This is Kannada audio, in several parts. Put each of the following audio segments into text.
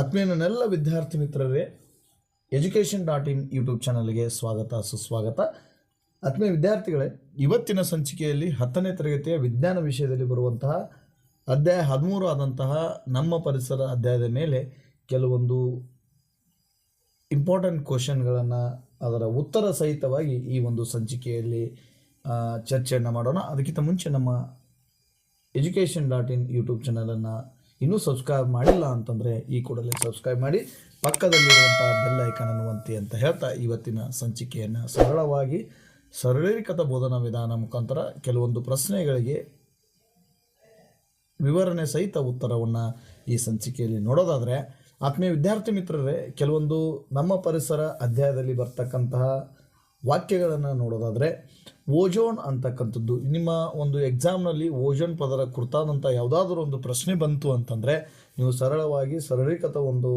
ಆತ್ಮೀಯ ವಿದ್ಯಾರ್ಥಿ ಮಿತ್ರರೇ ಎಜುಕೇಷನ್ ಡಾಟ್ ಇನ್ ಯೂಟ್ಯೂಬ್ ಚಾನಲ್ಗೆ ಸ್ವಾಗತ, ಸುಸ್ವಾಗತ. ಆತ್ಮೀಯ ವಿದ್ಯಾರ್ಥಿಗಳೇ, ಇವತ್ತಿನ ಸಂಚಿಕೆಯಲ್ಲಿ ಹತ್ತನೇ ತರಗತಿಯ ವಿಜ್ಞಾನ ವಿಷಯದಲ್ಲಿ ಬರುವಂತಹ ಅಧ್ಯಾಯ ಹದಿಮೂರು ಆದಂತಹ ನಮ್ಮ ಪರಿಸರ ಅಧ್ಯಾಯದ ಮೇಲೆ ಕೆಲವೊಂದು ಇಂಪಾರ್ಟೆಂಟ್ ಕ್ವಶನ್ಗಳನ್ನು ಅದರ ಉತ್ತರ ಸಹಿತವಾಗಿ ಈ ಒಂದು ಸಂಚಿಕೆಯಲ್ಲಿ ಚರ್ಚೆಯನ್ನು ಮಾಡೋಣ. ಅದಕ್ಕಿಂತ ಮುಂಚೆ ನಮ್ಮ ಎಜುಕೇಷನ್ ಡಾಟ್ ಇನ್ ಯೂಟ್ಯೂಬ್ ಚಾನಲನ್ನು ಇನ್ನೂ ಸಬ್ಸ್ಕ್ರೈಬ್ ಮಾಡಿಲ್ಲ ಅಂತಂದರೆ ಈ ಕೂಡಲೇ ಸಬ್ಸ್ಕ್ರೈಬ್ ಮಾಡಿ ಪಕ್ಕದಲ್ಲಿರುವಂಥ ಬೆಲ್ ಐಕನ್ ಅನ್ನುವಂತೆ ಅಂತ ಹೇಳ್ತಾ ಇವತ್ತಿನ ಸಂಚಿಕೆಯನ್ನು ಸರಳವಾಗಿ ಸರಳೀಕೃತ ಬೋಧನಾ ವಿಧಾನ ಮುಖಾಂತರ ಕೆಲವೊಂದು ಪ್ರಶ್ನೆಗಳಿಗೆ ವಿವರಣೆ ಸಹಿತ ಉತ್ತರವನ್ನು ಈ ಸಂಚಿಕೆಯಲ್ಲಿ ನೋಡೋದಾದರೆ, ಆತ್ಮೀಯ ವಿದ್ಯಾರ್ಥಿ ಮಿತ್ರರೇ, ಕೆಲವೊಂದು ನಮ್ಮ ಪರಿಸರ ಅಧ್ಯಾಯದಲ್ಲಿ ಬರ್ತಕ್ಕಂತಹ ವಾಕ್ಯಗಳನ್ನು ನೋಡೋದಾದರೆ ಓಜೋನ್ ಅಂತಕ್ಕಂಥದ್ದು. ನಿಮ್ಮ ಒಂದು ಎಕ್ಸಾಮ್ನಲ್ಲಿ ಓಜೋನ್ ಪದರ ಕುರಿತಾದಂಥ ಯಾವುದಾದ್ರೂ ಒಂದು ಪ್ರಶ್ನೆ ಬಂತು ಅಂತಂದರೆ ನೀವು ಸರಳವಾಗಿ ಸರಳೀಕೃತ ಒಂದು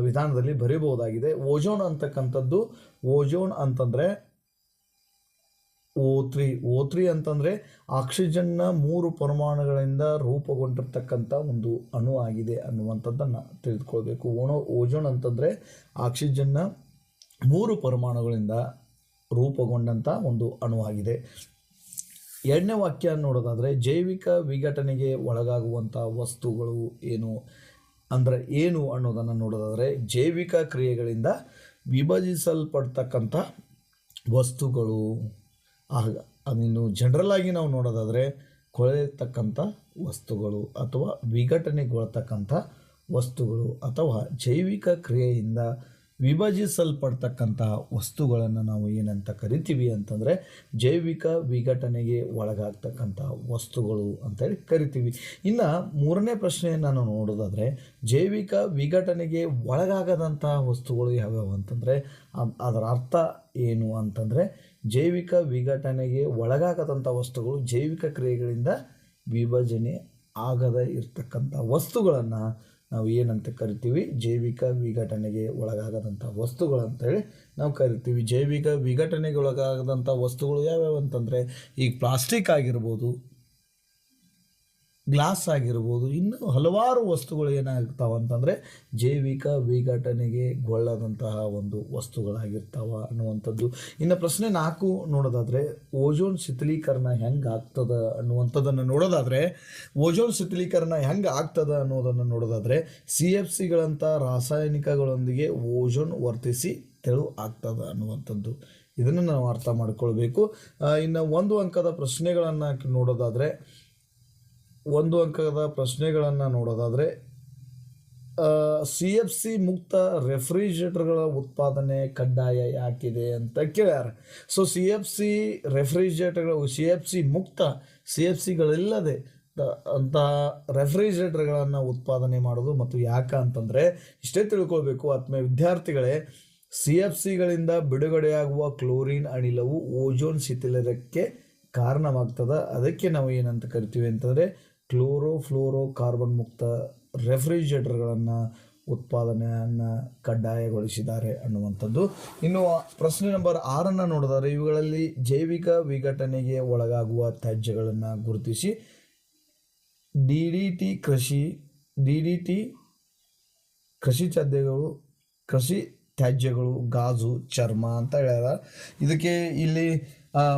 ವಿಧಾನದಲ್ಲಿ ಬರೀಬಹುದಾಗಿದೆ. ಓಜೋನ್ ಅಂತಕ್ಕಂಥದ್ದು, ಓಜೋನ್ ಅಂತಂದರೆ ಓ ತ್ರೀ ಓ ತ್ರೀ ಅಂತಂದರೆ ಆಕ್ಸಿಜನ್ನ ಮೂರು ಪರಮಾಣುಗಳಿಂದ ರೂಪುಗೊಂಡಿರ್ತಕ್ಕಂಥ ಒಂದು ಅಣು ಆಗಿದೆ ಅನ್ನುವಂಥದ್ದನ್ನು ತಿಳಿದುಕೊಳ್ಬೇಕು. ಓಣೋ, ಓಜೋನ್ ಅಂತಂದರೆ ಆಕ್ಸಿಜನ್ನ ಮೂರು ಪರಮಾಣುಗಳಿಂದ ರೂಪುಗೊಂಡಂಥ ಒಂದು ಅಣುವಾಗಿದೆ ಎರಡನೇ ವಾಕ್ಯ ನೋಡೋದಾದರೆ, ಜೈವಿಕ ವಿಘಟನೆಗೆ ಒಳಗಾಗುವಂಥ ವಸ್ತುಗಳು ಏನು? ಅಂದರೆ ಏನು ಅನ್ನೋದನ್ನು ನೋಡೋದಾದರೆ, ಜೈವಿಕ ಕ್ರಿಯೆಗಳಿಂದ ವಿಭಜಿಸಲ್ಪಡ್ತಕ್ಕಂಥ ವಸ್ತುಗಳು. ಆಗ ಅದನ್ನು ಜನರಲ್ ಆಗಿ ನಾವು ನೋಡೋದಾದರೆ ಕೊಳೆತಕ್ಕಂಥ ವಸ್ತುಗಳು ಅಥವಾ ವಿಘಟನೆಗೊಳ್ತಕ್ಕಂಥ ವಸ್ತುಗಳು ಅಥವಾ ಜೈವಿಕ ಕ್ರಿಯೆಯಿಂದ ವಿಭಜಿಸಲ್ಪಡ್ತಕ್ಕಂತಹ ವಸ್ತುಗಳನ್ನು ನಾವು ಏನಂತ ಕರಿತೀವಿ ಅಂತಂದರೆ ಜೈವಿಕ ವಿಘಟನೆಗೆ ಒಳಗಾಗ್ತಕ್ಕಂಥ ವಸ್ತುಗಳು ಅಂತೇಳಿ ಕರಿತೀವಿ. ಇನ್ನು ಮೂರನೇ ಪ್ರಶ್ನೆಯನ್ನು ನೋಡೋದಾದರೆ ಜೈವಿಕ ವಿಘಟನೆಗೆ ಒಳಗಾಗದಂತಹ ವಸ್ತುಗಳು ಯಾವ್ಯಾವು ಅಂತಂದರೆ ಅದ್- ಅದರ ಅರ್ಥ ಏನು ಅಂತಂದರೆ ಜೈವಿಕ ವಿಘಟನೆಗೆ ಒಳಗಾಗದಂಥ ವಸ್ತುಗಳು ಜೈವಿಕ ಕ್ರಿಯೆಗಳಿಂದ ವಿಭಜನೆ ಆಗದ ಇರ್ತಕ್ಕಂಥ ವಸ್ತುಗಳನ್ನು ನಾವು ಏನಂತ ಕರಿತೀವಿ? ಜೈವಿಕ ವಿಘಟನೆಗೆ ಒಳಗಾಗದಂಥ ವಸ್ತುಗಳು ಅಂತೇಳಿ ನಾವು ಕರಿತೀವಿ. ಜೈವಿಕ ವಿಘಟನೆಗೆ ಒಳಗಾಗದಂಥ ವಸ್ತುಗಳು ಯಾವ್ಯಾವು ಅಂತಂದರೆ, ಈಗ ಪ್ಲಾಸ್ಟಿಕ್ ಆಗಿರ್ಬೋದು ಗ್ಲಾಸ್ ಆಗಿರ್ಬೋದು, ಇನ್ನೂ ಹಲವಾರು ವಸ್ತುಗಳು ಏನಾಗ್ತಾವ ಅಂತಂದರೆ ಜೈವಿಕ ವಿಘಟನೆಗೆ ಗೊಳ್ಳದಂತಹ ಒಂದು ವಸ್ತುಗಳಾಗಿರ್ತಾವ ಅನ್ನುವಂಥದ್ದು. ಇನ್ನು ಪ್ರಶ್ನೆ ನಾಲ್ಕು ನೋಡೋದಾದರೆ, ಓಜೋನ್ ಶಿಥಿಲೀಕರಣ ಹೆಂಗೆ ಆಗ್ತದ ಅನ್ನುವಂಥದ್ದನ್ನು ನೋಡೋದಾದರೆ, ಓಜೋನ್ ಶಿಥಿಲೀಕರಣ ಹೆಂಗೆ ಆಗ್ತದ ಅನ್ನೋದನ್ನು ನೋಡೋದಾದರೆ, ಸಿ ಎಫ್ ಸಿಗಳಂಥ ರಾಸಾಯನಿಕಗಳೊಂದಿಗೆ ಓಜೋನ್ ವರ್ತಿಸಿ ತೆಳು ಆಗ್ತದೆ ಅನ್ನುವಂಥದ್ದು. ಇದನ್ನು ನಾವು ಅರ್ಥ ಮಾಡ್ಕೊಳ್ಬೇಕು. ಇನ್ನು ಒಂದು ಅಂಕದ ಪ್ರಶ್ನೆಗಳನ್ನು ನೋಡೋದಾದರೆ ಒಂದು ಅಂಕದ ಪ್ರಶ್ನೆಗಳನ್ನು ನೋಡೋದಾದರೆ ಸಿ ಎಫ್ ಸಿ ಮುಕ್ತ ರೆಫ್ರಿಜರೇಟರ್ಗಳ ಉತ್ಪಾದನೆ ಕಡ್ಡಾಯ ಯಾಕಿದೆ ಅಂತ ಕೇಳ್ಯಾರ. ಸೊ ಸಿ ಎಫ್ ಸಿ ರೆಫ್ರಿಜರೇಟರ್ಗಳು ಸಿ ಎಫ್ ಸಿ ಮುಕ್ತ ಸಿ ಎಫ್ ಸಿಗಳಿಲ್ಲದೆ ಅಂತಹ ರೆಫ್ರಿಜರೇಟರ್ಗಳನ್ನು ಉತ್ಪಾದನೆ ಮಾಡೋದು ಮತ್ತು ಯಾಕ ಅಂತಂದರೆ, ಇಷ್ಟೇ ತಿಳ್ಕೊಳ್ಬೇಕು ಆತ್ಮೀಯ ವಿದ್ಯಾರ್ಥಿಗಳೇ ಸಿ ಎಫ್ ಸಿಗಳಿಂದ ಬಿಡುಗಡೆಯಾಗುವ ಕ್ಲೋರಿನ್ ಅನಿಲವು ಓಜೋನ್ ಶಿಥಿಲಕ್ಕೆ ಕಾರಣವಾಗ್ತದೆ. ಅದಕ್ಕೆ ನಾವು ಏನಂತ ಕರಿತೀವಿ ಅಂತಂದರೆ ಕ್ಲೋರೋ ಫ್ಲೋರೋ ಕಾರ್ಬನ್ ಮುಕ್ತ ರೆಫ್ರಿಜರೇಟರ್ಗಳನ್ನು ಉತ್ಪಾದನೆಯನ್ನು ಕಡ್ಡಾಯಗೊಳಿಸಿದ್ದಾರೆ ಅನ್ನುವಂಥದ್ದು. ಇನ್ನು ಪ್ರಶ್ನೆ ನಂಬರ್ ಆರನ್ನು ನೋಡಿದರೆ ಇವುಗಳಲ್ಲಿ ಜೈವಿಕ ವಿಘಟನೆಗೆ ಒಳಗಾಗುವ ತ್ಯಾಜ್ಯಗಳನ್ನು ಗುರುತಿಸಿ. ಡಿ ಡಿ ಟಿ ಕೃಷಿ, ಡಿ ಡಿ ಟಿ ಕೃಷಿ ತ್ಯಾಜ್ಯಗಳು ಕೃಷಿ ತ್ಯಾಜ್ಯಗಳು, ಗಾಜು, ಚರ್ಮ ಅಂತ ಹೇಳ್ಯಾರ. ಇದಕ್ಕೆ ಇಲ್ಲಿ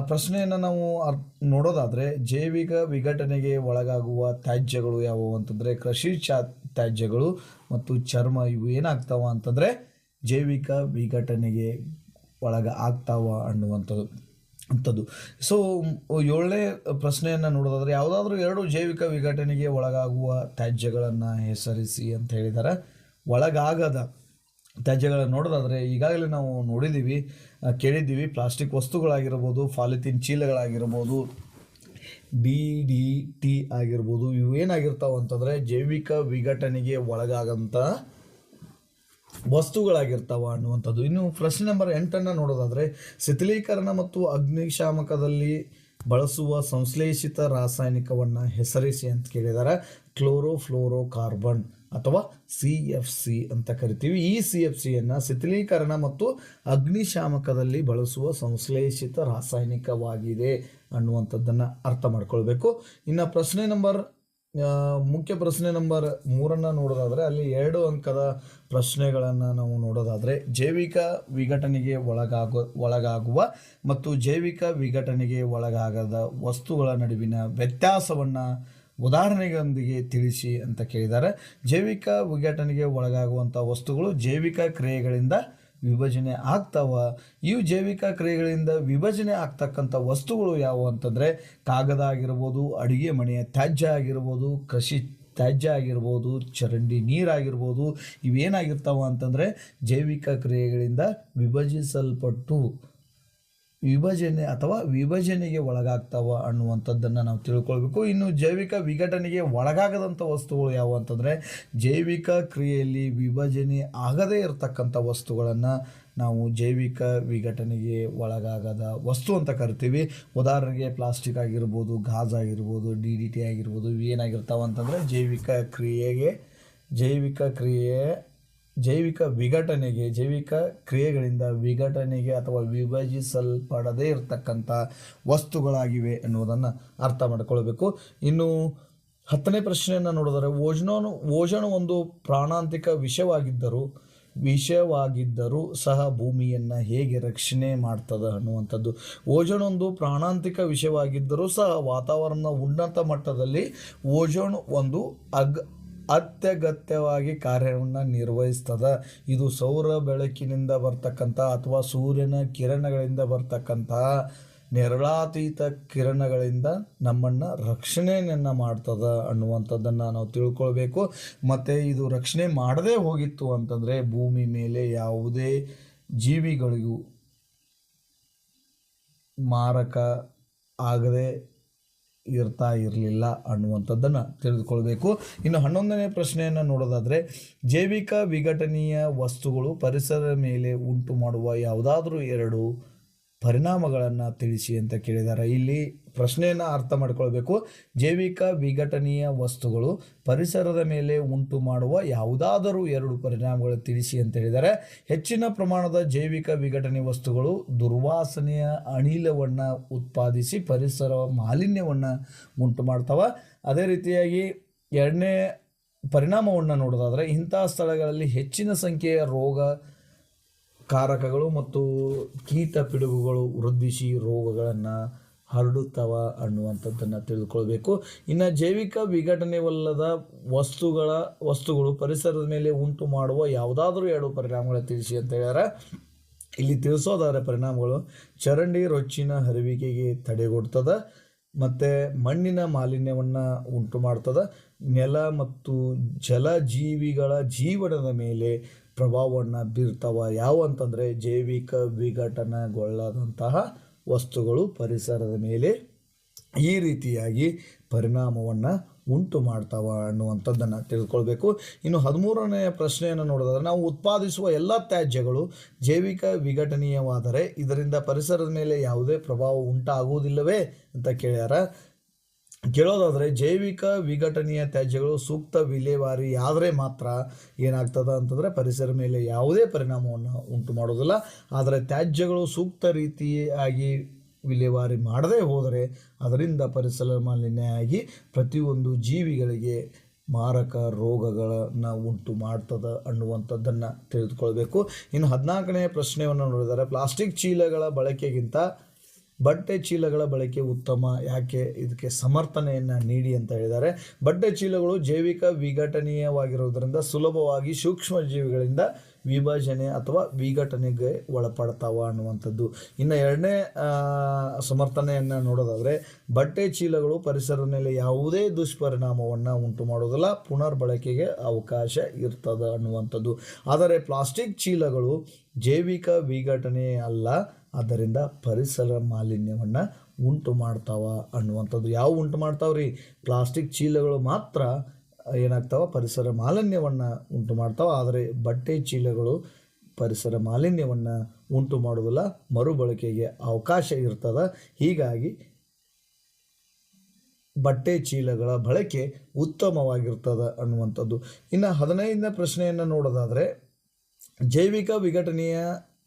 ಪ್ರಶ್ನೆಯನ್ನು ನಾವು ನೋಡೋದಾದರೆ ಜೈವಿಕ ವಿಘಟನೆಗೆ ಒಳಗಾಗುವ ತ್ಯಾಜ್ಯಗಳು ಯಾವುವು ಅಂತಂದರೆ ಕೃಷಿ ಚಾ ತ್ಯಾಜ್ಯಗಳು ಮತ್ತು ಚರ್ಮ ಇವು ಏನಾಗ್ತಾವ ಅಂತಂದರೆ ಜೈವಿಕ ವಿಘಟನೆಗೆ ಒಳಗ ಆಗ್ತಾವ ಅನ್ನುವಂಥದ್ದು, ಅಂಥದ್ದು. ಸೊ ಏಳನೇ ಪ್ರಶ್ನೆಯನ್ನು ನೋಡೋದಾದರೆ ಯಾವುದಾದ್ರೂ ಎರಡು ಜೈವಿಕ ವಿಘಟನೆಗೆ ಒಳಗಾಗುವ ತ್ಯಾಜ್ಯಗಳನ್ನು ಹೆಸರಿಸಿ ಅಂತ ಹೇಳಿದ್ದಾರೆ ಒಳಗಾಗದ ತ್ಯಾಜ್ಯಗಳನ್ನು ನೋಡೋದಾದರೆ ಈಗಾಗಲೇ ನಾವು ನೋಡಿದ್ದೀವಿ ಕೇಳಿದ್ದೀವಿ. ಪ್ಲಾಸ್ಟಿಕ್ ವಸ್ತುಗಳಾಗಿರ್ಬೋದು ಫಾಲಿಥಿನ್ ಚೀಲಗಳಾಗಿರ್ಬೋದು ಡಿ ಡಿ ಟಿ ಆಗಿರ್ಬೋದು, ಇವು ಏನಾಗಿರ್ತಾವೆ ಅಂತಂದರೆ ಜೈವಿಕ ವಿಘಟನೆಗೆ ಒಳಗಾಗಂಥ ವಸ್ತುಗಳಾಗಿರ್ತಾವ ಅನ್ನುವಂಥದ್ದು. ಇನ್ನು ಪ್ರಶ್ನೆ ನಂಬರ್ ಎಂಟನ್ನು ನೋಡೋದಾದರೆ ಶಿಥಿಲೀಕರಣ ಮತ್ತು ಅಗ್ನಿಶಾಮಕದಲ್ಲಿ ಬಳಸುವ ಸಂಶ್ಲೇಷಿತ ರಾಸಾಯನಿಕವನ್ನು ಹೆಸರಿಸಿ ಅಂತ ಕೇಳಿದಾರೆ. ಕ್ಲೋರೋಫ್ಲೋರೋ ಕಾರ್ಬನ್ ಅಥವಾ ಸಿ ಎಫ್ ಸಿ ಅಂತ ಕರಿತೀವಿ. ಈ ಸಿ ಎಫ್ ಸಿಯನ್ನು ಶಿಥಿಲೀಕರಣ ಮತ್ತು ಅಗ್ನಿಶಾಮಕದಲ್ಲಿ ಬಳಸುವ ಸಂಶ್ಲೇಷಿತ ರಾಸಾಯನಿಕವಾಗಿದೆ ಅನ್ನುವಂಥದ್ದನ್ನು ಅರ್ಥ ಮಾಡ್ಕೊಳ್ಬೇಕು. ಇನ್ನು ಪ್ರಶ್ನೆ ನಂಬರ್ ಮುಖ್ಯ ಪ್ರಶ್ನೆ ನಂಬರ್ ಮೂರನ್ನು ನೋಡೋದಾದರೆ ಅಲ್ಲಿ ಎರಡು ಅಂಕದ ಪ್ರಶ್ನೆಗಳನ್ನು ನಾವು ನೋಡೋದಾದರೆ ಜೈವಿಕ ವಿಘಟನೆಗೆ ಒಳಗಾಗೋ, ಒಳಗಾಗುವ ಮತ್ತು ಜೈವಿಕ ವಿಘಟನೆಗೆ ಒಳಗಾಗದ ವಸ್ತುಗಳ ನಡುವಿನ ವ್ಯತ್ಯಾಸವನ್ನು ಉದಾಹರಣೆಗಳೊಂದಿಗೆ ತಿಳಿಸಿ ಅಂತ ಕೇಳಿದ್ದಾರೆ. ಜೈವಿಕ ವಿಘಟನೆಗೆ ಒಳಗಾಗುವಂಥ ವಸ್ತುಗಳು ಜೈವಿಕ ಕ್ರಿಯೆಗಳಿಂದ ವಿಭಜನೆ ಆಗ್ತಾವ. ಇವು ಜೈವಿಕ ಕ್ರಿಯೆಗಳಿಂದ ವಿಭಜನೆ ಆಗ್ತಕ್ಕಂಥ ವಸ್ತುಗಳು ಯಾವುವು ಅಂತಂದರೆ ಕಾಗದ ಆಗಿರ್ಬೋದು, ಅಡುಗೆ ಮನೆಯ ತ್ಯಾಜ್ಯ ಆಗಿರ್ಬೋದು, ಕೃಷಿ ತ್ಯಾಜ್ಯ ಆಗಿರ್ಬೋದು, ಚರಂಡಿ ನೀರಾಗಿರ್ಬೋದು ಇವೇನಾಗಿರ್ತಾವ ಅಂತಂದರೆ ಜೈವಿಕ ಕ್ರಿಯೆಗಳಿಂದ ವಿಭಜಿಸಲ್ಪಟ್ಟು ವಿಭಜನೆ ಅಥವಾ ವಿಭಜನೆಗೆ ಒಳಗಾಗ್ತಾವ ಅನ್ನುವಂಥದ್ದನ್ನು ನಾವು ತಿಳ್ಕೊಳ್ಬೇಕು. ಇನ್ನು ಜೈವಿಕ ವಿಘಟನೆಗೆ ಒಳಗಾಗದಂಥ ವಸ್ತುಗಳು ಯಾವುವು ಅಂತಂದರೆ ಜೈವಿಕ ಕ್ರಿಯೆಯಲ್ಲಿ ವಿಭಜನೆ ಆಗದೇ ಇರತಕ್ಕಂಥ ವಸ್ತುಗಳನ್ನು ನಾವು ಜೈವಿಕ ವಿಘಟನೆಗೆ ಒಳಗಾಗದ ವಸ್ತು ಅಂತ ಕರಿತೀವಿ. ಉದಾಹರಣೆಗೆ ಪ್ಲಾಸ್ಟಿಕ್ ಆಗಿರ್ಬೋದು, ಗಾಜ್ ಆಗಿರ್ಬೋದು, ಡಿ ಡಿ ಟಿ ಆಗಿರ್ಬೋದು ಏನಾಗಿರ್ತಾವೆ ಅಂತಂದರೆ ಜೈವಿಕ ಕ್ರಿಯೆಗೆ, ಜೈವಿಕ ಕ್ರಿಯೆ ಜೈವಿಕ ವಿಘಟನೆಗೆ, ಜೈವಿಕ ಕ್ರಿಯೆಗಳಿಂದ ವಿಘಟನೆಗೆ ಅಥವಾ ವಿಭಜಿಸಲ್ಪಡದೇ ಇರತಕ್ಕಂಥ ವಸ್ತುಗಳಾಗಿವೆ ಎನ್ನುವುದನ್ನು ಅರ್ಥ ಮಾಡಿಕೊಳ್ಬೇಕು. ಇನ್ನು ಹತ್ತನೇ ಪ್ರಶ್ನೆಯನ್ನು ನೋಡಿದರೆ, ಓಜನೋನು, ಓಜನ ಒಂದು ಪ್ರಾಣಾಂತಿಕ ವಿಷಯವಾಗಿದ್ದರೂ ವಿಷವಾಗಿದ್ದರೂ ಸಹ ಭೂಮಿಯನ್ನು ಹೇಗೆ ರಕ್ಷಣೆ ಮಾಡ್ತದೆ ಅನ್ನುವಂಥದ್ದು. ಓಜೋನ್ ಒಂದು ಪ್ರಾಣಾಂತಿಕ ವಿಷಯವಾಗಿದ್ದರೂ ಸಹ ವಾತಾವರಣದ ಉನ್ನತ ಮಟ್ಟದಲ್ಲಿ ಓಜೋನ್ ಒಂದು ಅಗ್ ಅತ್ಯಗತ್ಯವಾಗಿ ಕಾರ್ಯವನ್ನು ನಿರ್ವಹಿಸ್ತದೆ. ಇದು ಸೌರ ಬೆಳಕಿನಿಂದ ಬರ್ತಕ್ಕಂಥ ಅಥವಾ ಸೂರ್ಯನ ಕಿರಣಗಳಿಂದ ಬರ್ತಕ್ಕಂಥ ನೆರಳಾತೀತ ಕಿರಣಗಳಿಂದ ನಮ್ಮನ್ನು ರಕ್ಷಣೆಯನ್ನು ಮಾಡ್ತದೆ ಅನ್ನುವಂಥದ್ದನ್ನು ನಾವು ತಿಳ್ಕೊಳ್ಬೇಕು. ಮತ್ತು ಇದು ರಕ್ಷಣೆ ಮಾಡದೇ ಹೋಗಿತ್ತು ಅಂತಂದರೆ ಭೂಮಿ ಮೇಲೆ ಯಾವುದೇ ಜೀವಿಗಳಿಗೂ ಮಾರಕ ಆಗದೆ ಇರ್ತಾ ಇರಲಿಲ್ಲ ಅನ್ನುವಂಥದ್ದನ್ನು ತಿಳಿದುಕೊಳ್ಬೇಕು. ಇನ್ನು ಹನ್ನೊಂದನೇ ಪ್ರಶ್ನೆಯನ್ನು ನೋಡೋದಾದರೆ, ಜೈವಿಕ ವಿಘಟನೀಯ ವಸ್ತುಗಳು ಪರಿಸರದ ಮೇಲೆ ಉಂಟು ಮಾಡುವ ಯಾವುದಾದ್ರೂ ಎರಡು ಪರಿಣಾಮಗಳನ್ನು ತಿಳಿಸಿ ಅಂತ ಕೇಳಿದ್ದಾರೆ ಇಲ್ಲಿ ಪ್ರಶ್ನೆಯನ್ನು ಅರ್ಥ ಮಾಡಿಕೊಳ್ಬೇಕು. ಜೈವಿಕ ವಿಘಟನೀಯ ವಸ್ತುಗಳು ಪರಿಸರದ ಮೇಲೆ ಉಂಟು ಮಾಡುವ ಯಾವುದಾದರೂ ಎರಡು ಪರಿಣಾಮಗಳು ತಿಳಿಸಿ ಅಂತ ಹೇಳಿದ್ದಾರೆ ಹೆಚ್ಚಿನ ಪ್ರಮಾಣದ ಜೈವಿಕ ವಿಘಟನೆ ವಸ್ತುಗಳು ದುರ್ವಾಸನೆಯ ಅನಿಲವನ್ನು ಉತ್ಪಾದಿಸಿ ಪರಿಸರ ಮಾಲಿನ್ಯವನ್ನು ಉಂಟು ಮಾಡ್ತವೆ. ಅದೇ ರೀತಿಯಾಗಿ ಎರಡನೇ ಪರಿಣಾಮವನ್ನು ನೋಡೋದಾದರೆ ಇಂಥ ಸ್ಥಳಗಳಲ್ಲಿ ಹೆಚ್ಚಿನ ಸಂಖ್ಯೆಯ ರೋಗ ಕಾರಕಗಳು ಮತ್ತು ಕೀಟ ಪಿಡುಗುಗಳು ವೃದ್ಧಿಸಿ ರೋಗಗಳನ್ನು ಹರಡುತ್ತವ ಅನ್ನುವಂಥದ್ದನ್ನು ತಿಳಿದುಕೊಳ್ಬೇಕು. ಇನ್ನು ಜೈವಿಕ ವಿಘಟನೆವಲ್ಲದ ವಸ್ತುಗಳ, ವಸ್ತುಗಳು ಪರಿಸರದ ಮೇಲೆ ಉಂಟು ಮಾಡುವ ಯಾವುದಾದ್ರೂ ಎರಡು ಪರಿಣಾಮಗಳ ತಿಳಿಸಿ ಅಂತ ಹೇಳ್ಯಾರ. ಇಲ್ಲಿ ತಿಳಿಸೋದಾದ್ರೆ ಪರಿಣಾಮಗಳು ಚರಂಡಿ ರೊಚ್ಚಿನ ಹರಿವಿಕೆಗೆ ತಡೆಗೊಡ್ತದೆ ಮತ್ತು ಮಣ್ಣಿನ ಮಾಲಿನ್ಯವನ್ನು ಉಂಟು ಮಾಡ್ತದೆ ನೆಲ ಮತ್ತು ಜಲಜೀವಿಗಳ ಜೀವನದ ಮೇಲೆ ಪ್ರಭಾವವನ್ನು ಬೀರ್ತಾವ. ಯಾವ ಅಂತಂದರೆ ಜೈವಿಕ ವಿಘಟನೆಗೊಳ್ಳದಂತಹ ವಸ್ತುಗಳು ಪರಿಸರದ ಮೇಲೆ ಈ ರೀತಿಯಾಗಿ ಪರಿಣಾಮವನ್ನು ಉಂಟು ಮಾಡ್ತಾವ ಅನ್ನುವಂಥದ್ದನ್ನು ತಿಳ್ಕೊಳ್ಬೇಕು. ಇನ್ನು ಹದಿಮೂರನೆಯ ಪ್ರಶ್ನೆಯನ್ನು ನೋಡಿದ್ರೆ ನಾವು ಉತ್ಪಾದಿಸುವ ಎಲ್ಲ ತ್ಯಾಜ್ಯಗಳು ಜೈವಿಕ ವಿಘಟನೀಯವಾದರೆ ಇದರಿಂದ ಪರಿಸರದ ಮೇಲೆ ಯಾವುದೇ ಪ್ರಭಾವ ಉಂಟಾಗುವುದಿಲ್ಲವೇ ಅಂತ ಕೇಳ್ಯಾರ. ಕೇಳೋದಾದರೆ ಜೈವಿಕ ವಿಘಟನೀಯ ತ್ಯಾಜ್ಯಗಳು ಸೂಕ್ತ ವಿಲೇವಾರಿ ಆದರೆ ಮಾತ್ರ ಏನಾಗ್ತದೆ ಅಂತಂದರೆ ಪರಿಸರ ಮೇಲೆ ಯಾವುದೇ ಪರಿಣಾಮವನ್ನು ಉಂಟು ಮಾಡೋದಿಲ್ಲ. ಆದರೆ ತ್ಯಾಜ್ಯಗಳು ಸೂಕ್ತ ರೀತಿಯಾಗಿ ವಿಲೇವಾರಿ ಮಾಡದೇ ಹೋದರೆ ಅದರಿಂದ ಪರಿಸರ ಮಾಲಿನ್ಯ ಆಗಿ ಪ್ರತಿಯೊಂದು ಜೀವಿಗಳಿಗೆ ಮಾರಕ ರೋಗಗಳನ್ನು ಉಂಟು ಮಾಡ್ತದೆ ಅನ್ನುವಂಥದ್ದನ್ನು ತಿಳಿದುಕೊಳ್ಬೇಕು. ಇನ್ನು ಹದಿನಾಲ್ಕನೇ ಪ್ರಶ್ನೆಯನ್ನು ನೋಡಿದರೆ ಪ್ಲಾಸ್ಟಿಕ್ ಚೀಲಗಳ ಬಳಕೆಗಿಂತ ಬಟ್ಟೆ ಚೀಲಗಳ ಬಳಕೆ ಉತ್ತಮ. ಯಾಕೆ? ಇದಕ್ಕೆ ಸಮರ್ಥನೆಯನ್ನು ನೀಡಿ ಅಂತ ಹೇಳಿದ್ದಾರೆ. ಬಟ್ಟೆ ಚೀಲಗಳು ಜೈವಿಕ ವಿಘಟನೀಯವಾಗಿರುವುದರಿಂದ ಸುಲಭವಾಗಿ ಸೂಕ್ಷ್ಮ ಜೀವಿಗಳಿಂದ ವಿಭಜನೆ ಅಥವಾ ವಿಘಟನೆಗೆ ಒಳಪಡ್ತಾವ ಅನ್ನುವಂಥದ್ದು. ಇನ್ನು ಎರಡನೇ ಸಮರ್ಥನೆಯನ್ನು ನೋಡೋದಾದರೆ ಬಟ್ಟೆ ಚೀಲಗಳು ಪರಿಸರದ ಮೇಲೆ ಯಾವುದೇ ದುಷ್ಪರಿಣಾಮವನ್ನು ಉಂಟು ಮಾಡೋದಿಲ್ಲ, ಪುನರ್ಬಳಕೆಗೆ ಅವಕಾಶ ಇರ್ತದೆ ಅನ್ನುವಂಥದ್ದು. ಆದರೆ ಪ್ಲಾಸ್ಟಿಕ್ ಚೀಲಗಳು ಜೈವಿಕ ವಿಘಟನೆ ಅಲ್ಲ ಆದ್ದರಿಂದ ಪರಿಸರ ಮಾಲಿನ್ಯವನ್ನು ಉಂಟು ಮಾಡ್ತಾವ ಅನ್ನುವಂಥದ್ದು. ಯಾವ ಉಂಟು ಮಾಡ್ತಾವ್ರಿ? ಪ್ಲಾಸ್ಟಿಕ್ ಚೀಲಗಳು ಮಾತ್ರ ಏನಾಗ್ತಾವ? ಪರಿಸರ ಮಾಲಿನ್ಯವನ್ನು ಉಂಟು ಮಾಡ್ತಾವ. ಆದರೆ ಬಟ್ಟೆ ಚೀಲಗಳು ಪರಿಸರ ಮಾಲಿನ್ಯವನ್ನು ಉಂಟು ಮಾಡುವಲ್ಲ ಮರುಬಳಕೆಗೆ ಅವಕಾಶ ಇರ್ತದ. ಹೀಗಾಗಿ ಬಟ್ಟೆ ಚೀಲಗಳ ಬಳಕೆ ಉತ್ತಮವಾಗಿರ್ತದೆ ಅನ್ನುವಂಥದ್ದು. ಇನ್ನು ಹದಿನೈದನೇ ಪ್ರಶ್ನೆಯನ್ನು ನೋಡೋದಾದರೆ, ಜೈವಿಕ ವಿಘಟನೆಯ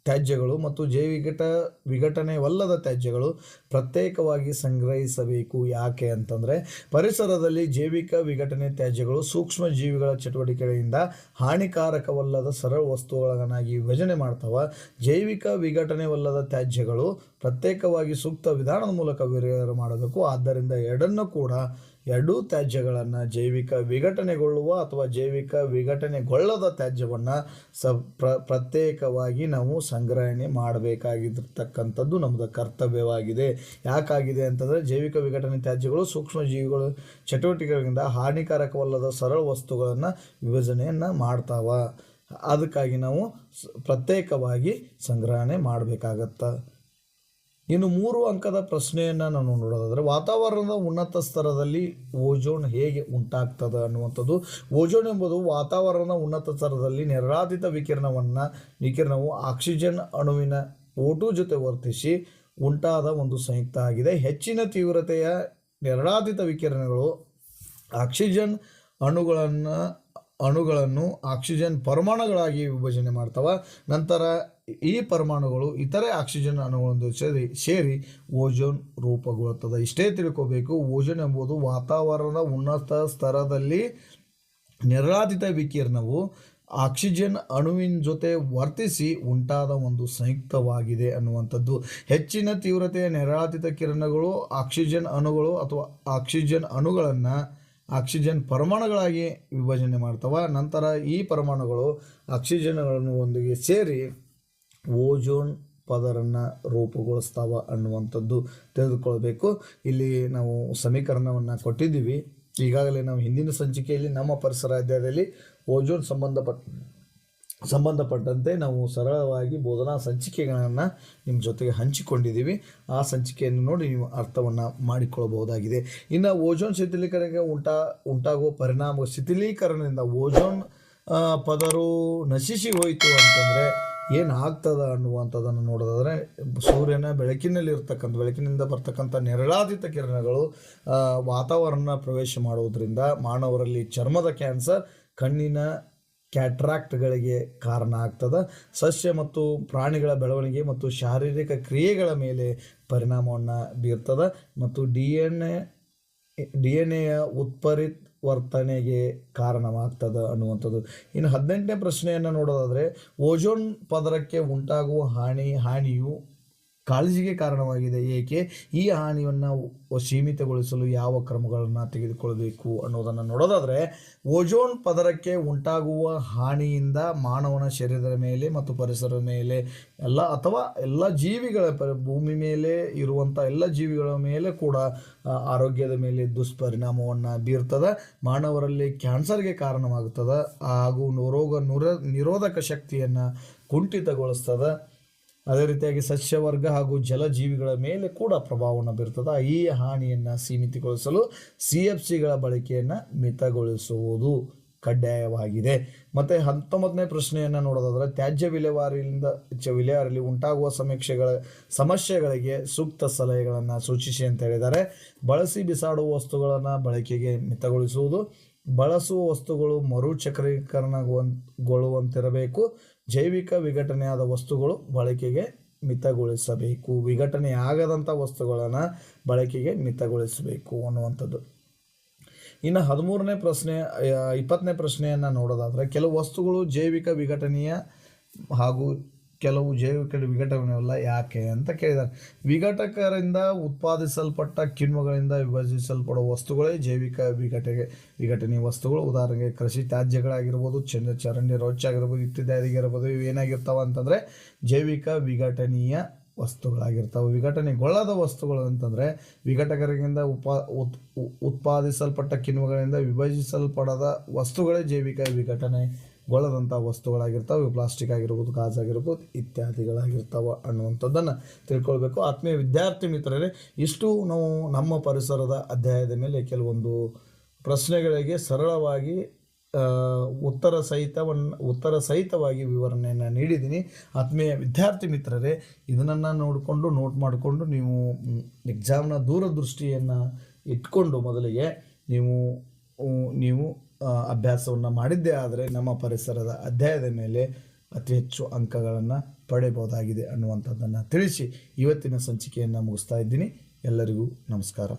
ತ್ಯಾಜ್ಯಗಳು ಮತ್ತು ಜೈವಿಘಟ ವಿಘಟನೆವಲ್ಲದ ತ್ಯಾಜ್ಯಗಳು ಪ್ರತ್ಯೇಕವಾಗಿ ಸಂಗ್ರಹಿಸಬೇಕು. ಯಾಕೆ ಅಂತಂದರೆ, ಪರಿಸರದಲ್ಲಿ ಜೈವಿಕ ವಿಘಟನೆ ತ್ಯಾಜ್ಯಗಳು ಸೂಕ್ಷ್ಮ ಜೀವಿಗಳ ಚಟುವಟಿಕೆಗಳಿಂದ ಹಾನಿಕಾರಕವಲ್ಲದ ಸರಳ ವಸ್ತುಗಳನ್ನಾಗಿ ವಿಭಜನೆ ಮಾಡ್ತಾವ. ಜೈವಿಕ ವಿಘಟನೆವಲ್ಲದ ತ್ಯಾಜ್ಯಗಳು ಪ್ರತ್ಯೇಕವಾಗಿ ಸೂಕ್ತ ವಿಧಾನದ ಮೂಲಕ ವಿಲೇವಾರಿ ಮಾಡಬೇಕು ಆದ್ದರಿಂದ ಎರಡನ್ನೂ ಕೂಡ ಎರಡೂ ತ್ಯಾಜ್ಯಗಳನ್ನು ಜೈವಿಕ ವಿಘಟನೆಗೊಳ್ಳುವ ಅಥವಾ ಜೈವಿಕ ವಿಘಟನೆಗೊಳ್ಳದ ತ್ಯಾಜ್ಯವನ್ನು ಸ ಪ್ರ, ಪ್ರತ್ಯೇಕವಾಗಿ ನಾವು ಸಂಗ್ರಹಣೆ ಮಾಡಬೇಕಾಗಿರ್ತಕ್ಕಂಥದ್ದು ನಮ್ಮದು ಕರ್ತವ್ಯವಾಗಿದೆ. ಯಾಕಾಗಿದೆ ಅಂತಂದರೆ ಜೈವಿಕ ವಿಘಟನೆ ತ್ಯಾಜ್ಯಗಳು ಸೂಕ್ಷ್ಮ ಜೀವಿಗಳು ಚಟುವಟಿಕೆಗಳಿಂದ ಹಾನಿಕಾರಕವಲ್ಲದ ಸರಳ ವಸ್ತುಗಳನ್ನು ವಿಭಜನೆಯನ್ನು ಮಾಡ್ತಾವ. ಅದಕ್ಕಾಗಿ ನಾವು ಪ್ರತ್ಯೇಕವಾಗಿ ಸಂಗ್ರಹಣೆ ಮಾಡಬೇಕಾಗತ್ತೆ. ಇನ್ನು ಮೂರು ಅಂಕದ ಪ್ರಶ್ನೆಯನ್ನು ನಾನು ನೋಡೋದಾದರೆ, ವಾತಾವರಣದ ಉನ್ನತ ಸ್ತರದಲ್ಲಿ ಓಜೋನ್ ಹೇಗೆ ಉಂಟಾಗ್ತದೆ ಅನ್ನುವಂಥದ್ದು. ಓಜೋನ್ ಎಂಬುದು ವಾತಾವರಣದ ಉನ್ನತ ಸ್ತರದಲ್ಲಿ ನಿರಾಧಿತ ವಿಕಿರಣವನ್ನು, ವಿಕಿರಣವು ಆಕ್ಸಿಜನ್ ಅಣುವಿನ ಓಟು ಜೊತೆ ವರ್ತಿಸಿ ಉಂಟಾದ ಒಂದು ಸಂಯುಕ್ತ ಆಗಿದೆ. ಹೆಚ್ಚಿನ ತೀವ್ರತೆಯ ನಿರಾಧಿತ ವಿಕಿರಣಗಳು ಆಕ್ಸಿಜನ್ ಅಣುಗಳನ್ನು ಅಣುಗಳನ್ನು ಆಕ್ಸಿಜನ್ ಪರಮಾಣುಗಳಾಗಿ ವಿಭಜನೆ ಮಾಡ್ತವೆ. ನಂತರ ಈ ಪರಮಾಣುಗಳು ಇತರೆ ಆಕ್ಸಿಜನ್ ಅಣುಗಳೊಂದಿಗೆ ಸೇರಿ ಸೇರಿ ಓಜೋನ್ ರೂಪುಗೊಳ್ಳುತ್ತದೆ. ಇಷ್ಟೇ ತಿಳ್ಕೋಬೇಕು, ಓಜೋನ್ ಎಂಬುದು ವಾತಾವರಣದ ಉನ್ನತ ಸ್ತರದಲ್ಲಿ ನಿರಾಧಿತ ವಿಕಿರಣವು ಆಕ್ಸಿಜನ್ ಅಣುವಿನ ಜೊತೆ ವರ್ತಿಸಿ ಉಂಟಾದ ಒಂದು ಸಂಯುಕ್ತವಾಗಿದೆ ಅನ್ನುವಂಥದ್ದು. ಹೆಚ್ಚಿನ ತೀವ್ರತೆಯ ನಿರಾಧಿತ ಕಿರಣಗಳು ಆಕ್ಸಿಜನ್ ಅಣುಗಳು ಅಥವಾ ಆಕ್ಸಿಜನ್ ಅಣುಗಳನ್ನು ಆಕ್ಸಿಜನ್ ಪರಮಾಣುಗಳಾಗಿ ವಿಭಜನೆ ಮಾಡ್ತವೆ. ನಂತರ ಈ ಪರಮಾಣುಗಳು ಆಕ್ಸಿಜನ್ಗಳನ್ನು ಒಂದಿಗೆ ಸೇರಿ ಓಜೋನ್ ಪದರನ್ನು ರೂಪುಗೊಳಿಸ್ತಾವ ಅನ್ನುವಂಥದ್ದು ತಿಳಿದುಕೊಳ್ಬೇಕು. ಇಲ್ಲಿ ನಾವು ಸಮೀಕರಣವನ್ನು ಕೊಟ್ಟಿದ್ದೀವಿ. ಈಗಾಗಲೇ ನಾವು ಹಿಂದಿನ ಸಂಚಿಕೆಯಲ್ಲಿ ನಮ್ಮ ಪರಿಸರ ಅಧ್ಯಾಯದಲ್ಲಿ ಓಜೋನ್ ಸಂಬಂಧಪಟ್ಟ, ಸಂಬಂಧಪಟ್ಟಂತೆ ನಾವು ಸರಳವಾಗಿ ಬೋಧನಾ ಸಂಚಿಕೆಗಳನ್ನು ನಿಮ್ಮ ಜೊತೆಗೆ ಹಂಚಿಕೊಂಡಿದ್ದೀವಿ. ಆ ಸಂಚಿಕೆಯನ್ನು ನೋಡಿ ನೀವು ಅರ್ಥವನ್ನು ಮಾಡಿಕೊಳ್ಳಬಹುದಾಗಿದೆ. ಇನ್ನು ಓಜೋನ್ ಶಿಥಿಲೀಕರಣಕ್ಕೆ ಉಂಟಾ, ಉಂಟಾಗುವ ಪರಿಣಾಮ ಶಿಥಿಲೀಕರಣದಿಂದ ಓಜೋನ್ ಪದರು ನಶಿಸಿ ಹೋಯಿತು ಅಂತಂದರೆ ಏನು ಆಗ್ತದ ಅನ್ನುವಂಥದ್ದನ್ನು ನೋಡೋದಾದರೆ, ಸೂರ್ಯನ ಬೆಳಕಿನಲ್ಲಿ ಇರ್ತಕ್ಕಂಥ ಬೆಳಕಿನಿಂದ ಬರ್ತಕ್ಕಂಥ ನೆರಳಾದಿತ ಕಿರಣಗಳು ವಾತಾವರಣ ಪ್ರವೇಶ ಮಾಡುವುದರಿಂದ ಮಾನವರಲ್ಲಿ ಚರ್ಮದ ಕ್ಯಾನ್ಸರ್, ಕಣ್ಣಿನ ಕ್ಯಾಟ್ರಾಕ್ಟ್ಗಳಿಗೆ ಕಾರಣ ಆಗ್ತದೆ. ಸಸ್ಯ ಮತ್ತು ಪ್ರಾಣಿಗಳ ಬೆಳವಣಿಗೆ ಮತ್ತು ಶಾರೀರಿಕ ಕ್ರಿಯೆಗಳ ಮೇಲೆ ಪರಿಣಾಮವನ್ನು ಬೀರ್ತದೆ. ಮತ್ತು D N A, D N ಎಯ ಉತ್ಪರಿವರ್ತನೆಗೆ ಕಾರಣವಾಗ್ತದ ಅನ್ನುವಂಥದ್ದು. ಇನ್ನು ಹದಿನೆಂಟನೇ ಪ್ರಶ್ನೆಯನ್ನು ನೋಡೋದಾದರೆ ಓಜೋನ್ ಪದರಕ್ಕೆ ಉಂಟಾಗುವ ಹಾನಿ ಹಾನಿಯು ಕಾಳಜಿಗೆ ಕಾರಣವಾಗಿದೆ. ಏಕೆ? ಈ ಹಾನಿಯನ್ನು ಸೀಮಿತಗೊಳಿಸಲು ಯಾವ ಕ್ರಮಗಳನ್ನು ತೆಗೆದುಕೊಳ್ಳಬೇಕು ಅನ್ನೋದನ್ನು ನೋಡೋದಾದರೆ, ಓಜೋನ್ ಪದರಕ್ಕೆ ಉಂಟಾಗುವ ಹಾನಿಯಿಂದ ಮಾನವನ ಶರೀರದ ಮೇಲೆ ಮತ್ತು ಪರಿಸರದ ಮೇಲೆ ಎಲ್ಲ ಅಥವಾ ಎಲ್ಲ ಜೀವಿಗಳ ಭೂಮಿ ಮೇಲೆ ಇರುವಂಥ ಎಲ್ಲ ಜೀವಿಗಳ ಮೇಲೆ ಕೂಡ ಆರೋಗ್ಯದ ಮೇಲೆ ದುಷ್ಪರಿಣಾಮವನ್ನು ಬೀರ್ತದೆ, ಮಾನವರಲ್ಲಿ ಕ್ಯಾನ್ಸರ್ಗೆ ಕಾರಣವಾಗುತ್ತದೆ ಹಾಗೂ ರೋಗ ನುರ ನಿರೋಧಕ ಶಕ್ತಿಯನ್ನು ಕುಂಠಿತಗೊಳಿಸ್ತದೆ ಅದೇ ರೀತಿಯಾಗಿ ಸಸ್ಯವರ್ಗ ಹಾಗೂ ಜಲಜೀವಿಗಳ ಮೇಲೆ ಕೂಡ ಪ್ರಭಾವವನ್ನು ಬೀರ್ತದೆ. ಈ ಹಾನಿಯನ್ನು ಸೀಮಿತಗೊಳಿಸಲು ಸಿ ಎಫ್ ಸಿಗಳ ಬಳಕೆಯನ್ನು ಮಿತಗೊಳಿಸುವುದು ಕಡ್ಡಾಯವಾಗಿದೆ. ಮತ್ತು ಹತ್ತೊಂಬತ್ತನೇ ಪ್ರಶ್ನೆಯನ್ನು ನೋಡೋದಾದರೆ, ತ್ಯಾಜ್ಯ ವಿಲೇವಾರಿಯಿಂದ ವಿಲೇವಾರಿಯಲ್ಲಿ ಉಂಟಾಗುವ ಸಮೀಕ್ಷೆಗಳ, ಸಮಸ್ಯೆಗಳಿಗೆ ಸೂಕ್ತ ಸಲಹೆಗಳನ್ನು ಸೂಚಿಸಿ ಅಂತ ಹೇಳಿದ್ದಾರೆ. ಬಳಸಿ ಬಿಸಾಡುವ ವಸ್ತುಗಳನ್ನು ಬಳಕೆಗೆ ಮಿತಗೊಳಿಸುವುದು, ಬಳಸುವ ವಸ್ತುಗಳು ಮರುಚಕ್ರೀಕರಣಗೊಳ್ಳುವಂತಿರಬೇಕು ಜೈವಿಕ ವಿಘಟನೆಯಾದ ವಸ್ತುಗಳು ಬಳಕೆಗೆ ಮಿತಗೊಳಿಸಬೇಕು. ವಿಘಟನೆ ಆಗದಂಥ ವಸ್ತುಗಳನ್ನು ಬಳಕೆಗೆ ಮಿತಗೊಳಿಸಬೇಕು ಅನ್ನುವಂಥದ್ದು. ಇನ್ನು ಹದಿಮೂರನೇ ಪ್ರಶ್ನೆ ಇಪ್ಪತ್ತನೇ ಪ್ರಶ್ನೆಯನ್ನು ನೋಡೋದಾದರೆ, ಕೆಲವು ವಸ್ತುಗಳು ಜೈವಿಕ ವಿಘಟನೆಯ ಹಾಗೂ ಕೆಲವು ಜೈವಿಕ ವಿಘಟನೆಯಲ್ಲ ಯಾಕೆ ಅಂತ ಕೇಳಿದ್ದಾರೆ. ವಿಘಟಕರಿಂದ ಉತ್ಪಾದಿಸಲ್ಪಟ್ಟ ಕಿಣ್ವಗಳಿಂದ ವಿಭಜಿಸಲ್ಪಡುವ ವಸ್ತುಗಳೇ ಜೈವಿಕ ವಿಘಟನೆ ವಿಘಟನೆಯ ವಸ್ತುಗಳು. ಉದಾಹರಣೆಗೆ ಕೃಷಿ ತ್ಯಾಜ್ಯಗಳಾಗಿರ್ಬೋದು ಚಂದ ಚರಂಡಿ ರೊಚ್ಚಾಗಿರ್ಬೋದು ಇತ್ಯಾದಿಗಿರ್ಬೋದು ಇವು ಏನಾಗಿರ್ತಾವೆ ಅಂತಂದರೆ ಜೈವಿಕ ವಿಘಟನೀಯ ವಸ್ತುಗಳಾಗಿರ್ತಾವೆ. ವಿಘಟನೆಗೊಳ್ಳದ ವಸ್ತುಗಳು ಅಂತಂದರೆ ವಿಘಟಕರಿಗಿಂದ ಉಪಾ, ಉತ್, ಉತ್ಪಾದಿಸಲ್ಪಟ್ಟ ಕಿಣ್ವಗಳಿಂದ ವಿಭಜಿಸಲ್ಪಡದ ವಸ್ತುಗಳೇ ಜೈವಿಕ ವಿಘಟನೆಗೊಳ್ಳದಂಥ ವಸ್ತುಗಳಾಗಿರ್ತಾವೆ ಪ್ಲಾಸ್ಟಿಕ್ ಆಗಿರ್ಬೋದು, ಗಾಜ್ ಆಗಿರ್ಬೋದು ಇತ್ಯಾದಿಗಳಾಗಿರ್ತಾವೆ ಅನ್ನುವಂಥದ್ದನ್ನು ತಿಳ್ಕೊಳ್ಬೇಕು. ಆತ್ಮೀಯ ವಿದ್ಯಾರ್ಥಿ ಮಿತ್ರರೇ, ಇಷ್ಟು ನಾವು ನಮ್ಮ ಪರಿಸರದ ಅಧ್ಯಾಯದ ಮೇಲೆ ಕೆಲವೊಂದು ಪ್ರಶ್ನೆಗಳಿಗೆ ಸರಳವಾಗಿ ಉತ್ತರ ಸಹಿತವನ್ನು, ಉತ್ತರ ಸಹಿತವಾಗಿ ವಿವರಣೆಯನ್ನು ನೀಡಿದ್ದೀನಿ. ಆತ್ಮೀಯ ವಿದ್ಯಾರ್ಥಿ ಮಿತ್ರರೇ ಇದನ್ನು ನೋಡಿಕೊಂಡು ನೋಟ್ ಮಾಡಿಕೊಂಡು ನೀವು ಎಕ್ಸಾಮ್ನ ದೂರದೃಷ್ಟಿಯನ್ನು ಇಟ್ಕೊಂಡು ಮೊದಲಿಗೆ ನೀವು ನೀವು ಅಭ್ಯಾಸವನ್ನು ಮಾಡಿದ್ದೇ ಆದರೆ ನಮ್ಮ ಪರಿಸರದ ಅಧ್ಯಾಯದ ಮೇಲೆ ಅತಿ ಹೆಚ್ಚು ಅಂಕಗಳನ್ನು ಪಡೆಯಬಹುದಾಗಿದೆ ಅನ್ನುವಂಥದ್ದನ್ನು ತಿಳಿಸಿ ಇವತ್ತಿನ ಸಂಚಿಕೆಯನ್ನು ಮುಗಿಸ್ತಾ ಇದ್ದೀನಿ. ಎಲ್ಲರಿಗೂ ನಮಸ್ಕಾರ.